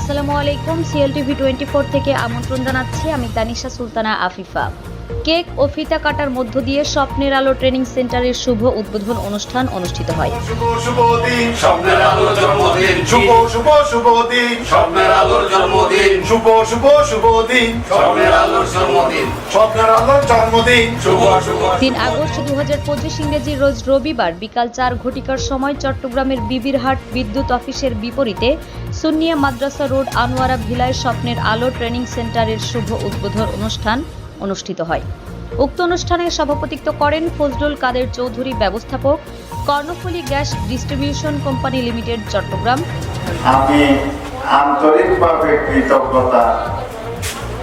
আসসালামু আলাইকুম CL TV twenty four থেকে আমন্ত্রণ জানাচ্ছি আমি তানিশা সুলতানা আফিফা। কেক ও ফিতা কাটার মধ্য দিয়ে স্বপ্নের আলো ট্রেনিং সেন্টারের শুভ উদ্বোধন অনুষ্ঠান অনুষ্ঠিত হয়। শুভ শুভ শুভ দিন। স্বপ্নের আলোর জন্মদিন। শুভ শুভ শুভ দিন। স্বপ্নের আলোর জন্মদিন। স্বপ্নের আলোর জন্মদিন। শুভ শুভ। তিন আগস্ট দু হাজার পঁচিশ ইংরেজি রোজ রবিবার বিকাল চার ঘটিকার সময় চট্টগ্রামের বিবিরহাট বিদ্যুৎ অফিসের বিপরীতে সুন্নিয়া মাদ্রাসা রোড আনোয়ারা ভিলায় স্বপ্নের আলো ট্রেনিং সেন্টারের শুভ উদ্বোধন অনুষ্ঠান অনুষ্ঠিত হয়। উক্ত অনুষ্ঠানে সভাপতিত্ব করেন ফজলুল কাদের চৌধুরী ব্যবস্থাপক Karnaphuli gas distribution company limited Chattogram. আমি আন্তরিকভাবে কৃতজ্ঞতা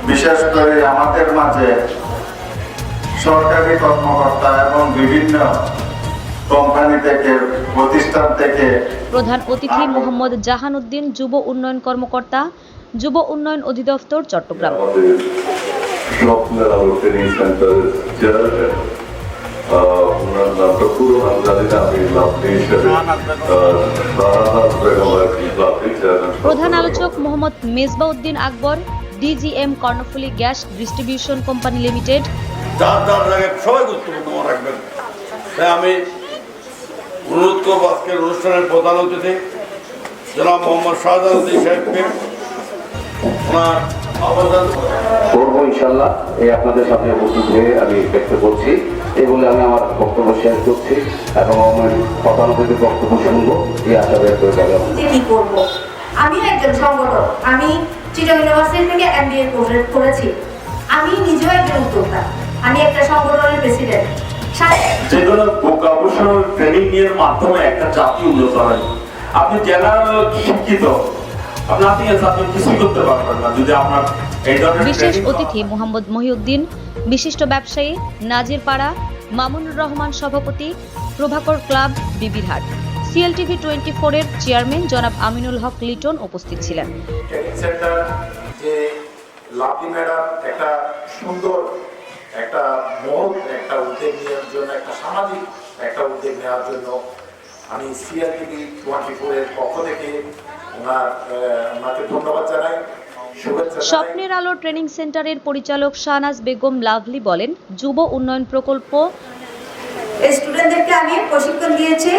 বিশেষ করে আমাদের মাঝে সরকারি কর্মকর্তা এবং বিভিন্ন কোম্পানি থেকে প্রতিষ্ঠান থেকে প্রধান অতিথি মোহাম্মদ জাহান উদ্দিন যুব উন্নয়ন কর্মকর্তা যুব উন্নয়ন অধিদপ্তর চট্টগ্রাম। স্বপ্নের আলো ট্রেনিং সেন্টারের ওনার নামটা পুরো নাম জানি না। হিসেবে প্রধান আলোচক Mohammad Mezbauddin Akbar DGM Karnaphuli gas distribution company limited. যার যার জায়গায় সবাই গুরুত্বপূর্ণ রাখবেন। তাই আমি অনুরোধ করব আজকের অনুষ্ঠানের প্রধান অতিথি জনাব মোহাম্মদ শাহজাহানুদ্দিন সাহেবকে। ওনার করব ইনশাল্লাহ। এই আপনাদের সামনে উপস্থিত হয়ে আমি ব্যক্ত করছি। এই বলে আমি আমার বক্তব্য শেয়ার করছি এবং আমার বক্তব্য শুনব। এই আশা ব্যক্ত কি করব? আমি একজন সংগঠক। আমি চিটাং ইউনিভার্সিটি থেকে এমবিএ করেছি। আমি নিজেও একজন উদ্যোক্তা। আমি একটা সংগঠনের প্রেসিডেন্ট যে কোনো ভোকাবুলেশন ট্রেনিং এর মাধ্যমে একটা জাতি উন্নত হয়। আপনি জেনারেল শিক্ষিত বিশেষ অতিথি মোহাম্মদ মহিউদ্দিন বিশিষ্ট ব্যবসায়ী নাজির পাড়া মামুনুর রহমান সভাপতি Prabhakar club Bibirhat. CLTV twenty ফোরের চেয়ারম্যান জনাব আমিনুল হক লিটন উপস্থিত ছিলেন। যে লাভলি ম্যাডাম একটা সুন্দর একটা মহৎ একটা উদ্যোগ নেওয়ার জন্য একটা সামাজিক একটা উদ্যোগ নেওয়ার জন্য আমি সিআরটিভি টোয়েন্টি ফোরের পক্ষ থেকে স্বপ্নের আলো ট্রেনিং সেন্টারের পরিচালক শাহনাজ বেগম লাভলি বলেন যুব উন্নয়ন প্রকল্প স্টুডেন্টদেরকে আমি প্রশিক্ষণ দিয়েছি।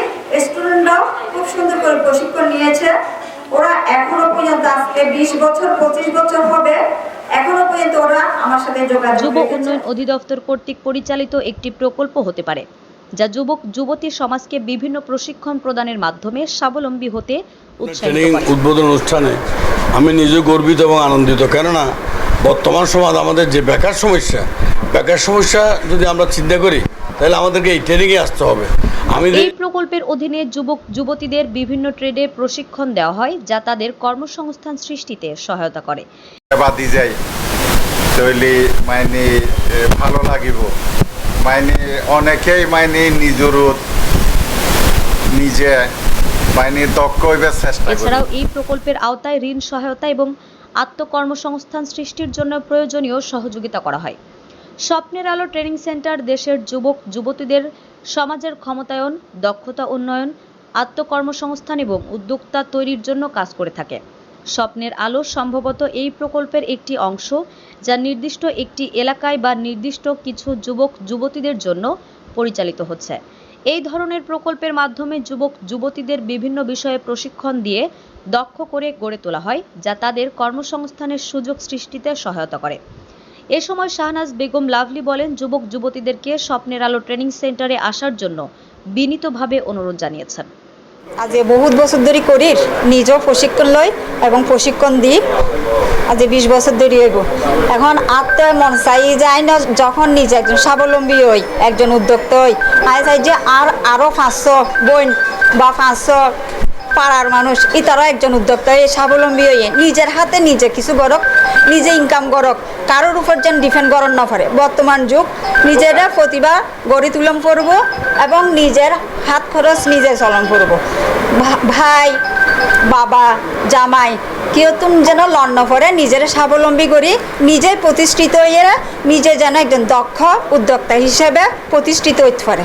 স্টুডেন্টরাও খুব সুন্দর করে প্রশিক্ষণ নিয়েছে। ওরা এখনও পর্যন্ত আজকে বিশ বছর পঁচিশ বছর হবে। এখনও পর্যন্ত ওরা আমার সাথে যোগাযোগ যুব উন্নয়ন অধিদপ্তর কর্তৃক পরিচালিত একটি প্রকল্প হতে পারে। যা যুবক যুবতী সমাজকে বিভিন্ন প্রশিক্ষণ প্রদানের মাধ্যমে স্বাবলম্বী হতে উৎসাহিত ট্রেনিং করে উদ্বোধন অনুষ্ঠানে আমি নিজে গর্বিত এবং আনন্দিত। কেননা বর্তমান সমাজ আমাদের যে বেকার সমস্যা বেকার সমস্যা যদি আমরা চিন্তা করি তাহলে আমাদেরকে এই ট্রেনিংয়ে আসতে হবে। আমি এই প্রকল্পের অধীনে যুবক যুবতীদের বিভিন্ন ট্রেডে প্রশিক্ষণ দেওয়া হয় যা তাদের কর্মসংস্থান সৃষ্টিতে সহায়তা করে। বাদি যাই তৈলি মাইনি ভালো লাগিব। মাইনি, অনেকেই মাইনি নিজরত নিজে মাইনি দক্ষ হইবার চেষ্টা এছাড়াও এই প্রকল্পের আওতায় ঋণ সহায়তা এবং আত্মকর্মসংস্থান সৃষ্টির জন্য প্রয়োজনীয় সহযোগিতা করা হয়। স্বপ্নের আলো ট্রেনিং সেন্টার দেশের যুবক, যুবতীদের সমাজের ক্ষমতায়ন, দক্ষতা উন্নয়ন, আত্মকর্মসংস্থান এবং উদ্যোক্তা তৈরির জন্য কাজ করে থাকে। স্বপ্নের আলো সম্ভবত এই প্রকল্পের একটি অংশ, যা নির্দিষ্ট একটি এলাকায় বা নির্দিষ্ট কিছু যুবক, যুবতীদের জন্য পরিচালিত হচ্ছে। এই ধরনের প্রকল্পের মাধ্যমে যুবক, যুবতীদের বিভিন্ন বিষয়ে প্রশিক্ষণ দিয়ে দক্ষ করে গড়ে তোলা হয়, যা তাদের কর্মসংস্থানের সুযোগ সৃষ্টিতে সহায়তা করে। এ সময় শাহনাজ বেগম লাভলি বলেন, যুবক, যুবতীদেরকে স্বপ্নের আলো ট্রেনিং সেন্টারে আসার জন্য বিনীতভাবে অনুরোধ জানিয়েছেন। আজ বহুত বছর ধরে করি নিজেও প্রশিক্ষণ লই এবং প্রশিক্ষণ দিই আজ বিশ বছর ধরে এগো এখন আত্ম মন চাই যায় না যখন নিজে একজন স্বাবলম্বী হই, একজন উদ্যোক্তা হই। আয় চাই যে আর আরও পাঁচশো বোন বা পাঁচশো পাড়ার মানুষ, ইতারও একজন উদ্যোক্তা হয়ে স্বাবলম্বী হয়ে নিজের হাতে নিজে কিছু করক নিজে ইনকাম করক কারোর উপর যেন ডিপেন্ড করন না পারে। বর্তমান যুগ, নিজেরা প্রতিভা গড়ি তুলন করব এবং নিজের হাত খরচ নিজে চলন করব। ভাই, বাবা, জামাই, কেউ তুমি যেন লন্ন করে নিজের স্বাবলম্বী করি, নিজে প্রতিষ্ঠিত হয়ে নিজে যেন একজন দক্ষ উদ্যোক্তা হিসেবে প্রতিষ্ঠিত হইতে পারে।